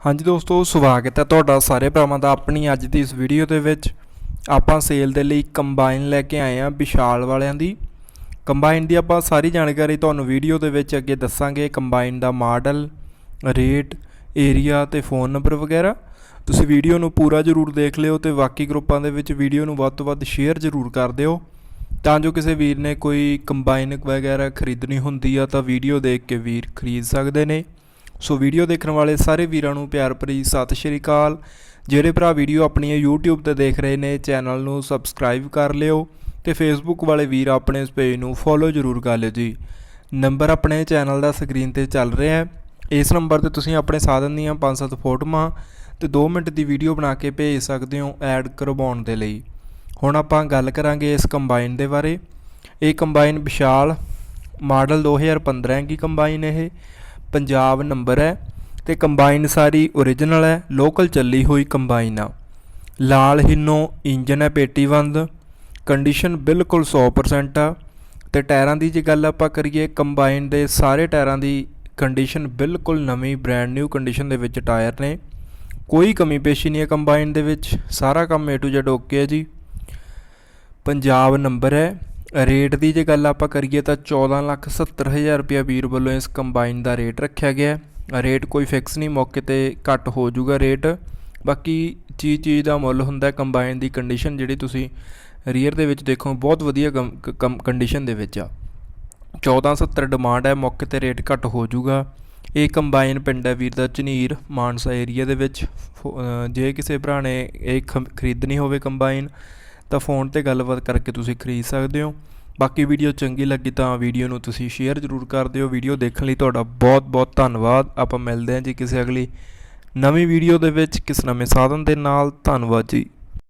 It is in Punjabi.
ਹਾਂਜੀ ਦੋਸਤੋ, ਸਵਾਗਤ ਹੈ ਤੁਹਾਡਾ ਸਾਰੇ ਭਰਾਵਾਂ ਦਾ ਆਪਣੀ ਅੱਜ ਦੀ ਇਸ ਵੀਡੀਓ ਦੇ ਵਿੱਚ। ਆਪਾਂ ਸੇਲ ਦੇ ਲਈ ਕੰਬਾਈਨ ਲੈ ਕੇ ਆਏ ਹਾਂ ਵਿਸ਼ਾਲ ਵਾਲਿਆਂ ਦੀ। ਕੰਬਾਈਨ ਦੀ ਆਪਾਂ ਸਾਰੀ ਜਾਣਕਾਰੀ ਤੁਹਾਨੂੰ ਵੀਡੀਓ ਦੇ ਵਿੱਚ ਅੱਗੇ ਦੱਸਾਂਗੇ। ਕੰਬਾਈਨ ਦਾ ਮਾਡਲ ਰੇਟ ਏਰੀਆ ਤੇ ਫੋਨ ਨੰਬਰ ਵਗੈਰਾ। ਤੁਸੀਂ ਵੀਡੀਓ ਨੂੰ ਪੂਰਾ ਜ਼ਰੂਰ ਦੇਖ ਲਿਓ ਤੇ ਬਾਕੀ ਗਰੁੱਪਾਂ ਦੇ ਵਿੱਚ ਵੀਡੀਓ ਨੂੰ ਵੱਧ ਤੋਂ ਵੱਧ ਸ਼ੇਅਰ ਜ਼ਰੂਰ ਕਰ ਦਿਓ। ਤਾਂ ਜੋ ਕਿਸੇ ਵੀਰ ਨੇ ਕੋਈ ਕੰਬਾਈਨ ਵਗੈਰਾ ਖਰੀਦਣੀ ਹੁੰਦੀ ਆ ਤਾਂ ਵੀਡੀਓ ਦੇਖ ਕੇ ਵੀਰ ਖਰੀਦ ਸਕਦੇ ਨੇ। ਸੋ ਵੀਡੀਓ ਦੇਖਣ ਵਾਲੇ ਸਾਰੇ ਵੀਰਾਂ ਨੂੰ ਪਿਆਰ ਭਰੀ ਸਤਿ ਸ਼੍ਰੀ ਅਕਾਲ। ਜਿਹੜੇ ਭਰਾ ਵੀਡੀਓ ਆਪਣੀਆਂ YouTube ਤੇ ਦੇਖ ਰਹੇ ਨੇ, ਚੈਨਲ ਨੂੰ ਸਬਸਕ੍ਰਾਈਬ ਕਰ ਲਿਓ ਤੇ Facebook ਵਾਲੇ ਵੀਰ ਆਪਣੇ ਇਸ ਪੇਜ ਨੂੰ ਫੋਲੋ ਜ਼ਰੂਰ ਕਰ ਲਿਓ ਜੀ। ਨੰਬਰ ਆਪਣੇ ਚੈਨਲ ਦਾ ਸਕਰੀਨ ਤੇ ਚੱਲ ਰਿਹਾ ਹੈ। ਇਸ ਨੰਬਰ ਤੇ ਤੁਸੀਂ ਆਪਣੇ ਸਾਧਨ ਦੀਆਂ 5-7 ਫੋਟੋਆਂ ਤੇ 2 ਮਿੰਟ ਦੀ ਵੀਡੀਓ ਬਣਾ ਕੇ ਭੇਜ ਸਕਦੇ ਹੋ ਐਡ ਕਰਵਾਉਣ ਦੇ ਲਈ। ਹੁਣ ਆਪਾਂ ਗੱਲ ਕਰਾਂਗੇ ਇਸ ਕੰਬਾਈਨ ਦੇ ਬਾਰੇ। ਇਹ ਕੰਬਾਈਨ ਵਿਸ਼ਾਲ ਮਾਡਲ 2015 ਹੈਗੀ ਕੰਬਾਈਨ ਇਹ। ਪੰਜਾਬ ਨੰਬਰ ਹੈ ਤੇ ਕੰਬਾਈਨ ਸਾਰੀ ਓਰੀਜਨਲ ਹੈ ਲੋਕਲ ਚੱਲੀ ਹੋਈ ਕੰਬਾਈਨ ਆ। ਲਾਲ ਹਿੰਨੋ ਇੰਜਨ ਹੈ ਪੇਟੀਵੰਦ ਕੰਡੀਸ਼ਨ ਬਿਲਕੁਲ 100% ਆ। ਤੇ ਟਾਇਰਾਂ ਦੀ ਜੇ ਗੱਲ ਆਪਾਂ ਕਰੀਏ, ਕੰਬਾਈਨ ਦੇ ਸਾਰੇ ਟਾਇਰਾਂ ਦੀ ਕੰਡੀਸ਼ਨ ਬਿਲਕੁਲ ਨਵੀਂ ਬ੍ਰੈਂਡ ਨਿਊ ਕੰਡੀਸ਼ਨ ਦੇ ਵਿੱਚ ਟਾਇਰ ਨੇ। ਕੋਈ ਕਮੀ ਪੇਸ਼ੀ ਨਹੀਂ ਹੈ ਕੰਬਾਈਨ ਦੇ ਵਿੱਚ, ਸਾਰਾ ਕੰਮ A to Z ਓਕੇ ਹੈ ਜੀ। ਪੰਜਾਬ ਨੰਬਰ ਹੈ ਰੇਟ ਦੀ ਜੇ ਗੱਲ ਆਪਾਂ ਕਰੀਏ ਤਾਂ 14 ਲੱਖ 70 ਹਜ਼ਾਰ ਰੁਪਇਆ ਵੀਰ ਵੱਲੋਂ ਇਸ ਕੰਬਾਈਨ ਦਾ ਰੇਟ ਰੱਖਿਆ ਗਿਆ ਹੈ। ਰੇਟ ਕੋਈ ਫਿਕਸ ਨਹੀਂ, ਮੌਕੇ ਤੇ ਘੱਟ ਹੋ ਜਾਊਗਾ ਰੇਟ। ਬਾਕੀ ਚੀਜ਼ ਚੀਜ਼ ਦਾ ਮੁੱਲ ਹੁੰਦਾ ਕੰਬਾਈਨ ਦੀ ਕੰਡੀਸ਼ਨ ਜਿਹੜੀ ਤੁਸੀਂ ਰੀਅਰ ਦੇ ਵਿੱਚ ਦੇਖੋ, ਬਹੁਤ ਵਧੀਆ ਕੰਡੀਸ਼ਨ ਦੇ ਵਿੱਚ ਆ। 1470 ਡਿਮਾਂਡ ਹੈ, ਮੌਕੇ ਤੇ ਰੇਟ ਘੱਟ ਹੋ ਜਾਊਗਾ। ਇਹ ਕੰਬਾਈਨ ਪਿੰਡ ਹੈ ਵੀਰ ਦਾ, ਝਨੀਰ, ਮਾਨਸਾ ਏਰੀਆ ਦੇ ਵਿੱਚ। ਫੋ- ਜੇ ਕਿਸੇ ਭਰਾ ਨੇ ਇਹ ਖਰੀਦਣੀ ਹੋਵੇ ਕੰਬਾਈਨ ਤਾਂ ਫੋਨ ਤੇ ਗੱਲਬਾਤ ਕਰਕੇ ਤੁਸੀਂ ਖਰੀਦ ਸਕਦੇ ਹੋ। ਬਾਕੀ ਵੀਡੀਓ ਚੰਗੀ ਲੱਗੀ ਤਾਂ ਵੀਡੀਓ ਨੂੰ ਤੁਸੀਂ ਸ਼ੇਅਰ ਜ਼ਰੂਰ ਕਰ ਦਿਓ। ਵੀਡੀਓ ਦੇਖਣ ਲਈ ਤੁਹਾਡਾ ਬਹੁਤ ਬਹੁਤ ਧੰਨਵਾਦ। ਆਪਾਂ ਮਿਲਦੇ ਹਾਂ ਜੀ ਕਿਸੇ ਅਗਲੀ ਨਵੀਂ ਵੀਡੀਓ ਦੇ ਵਿੱਚ। ਕਿਸ ਨਵੇਂ ਸਾਧਨ ਦੇ ਨਾਲ। ਧੰਨਵਾਦ ਜੀ।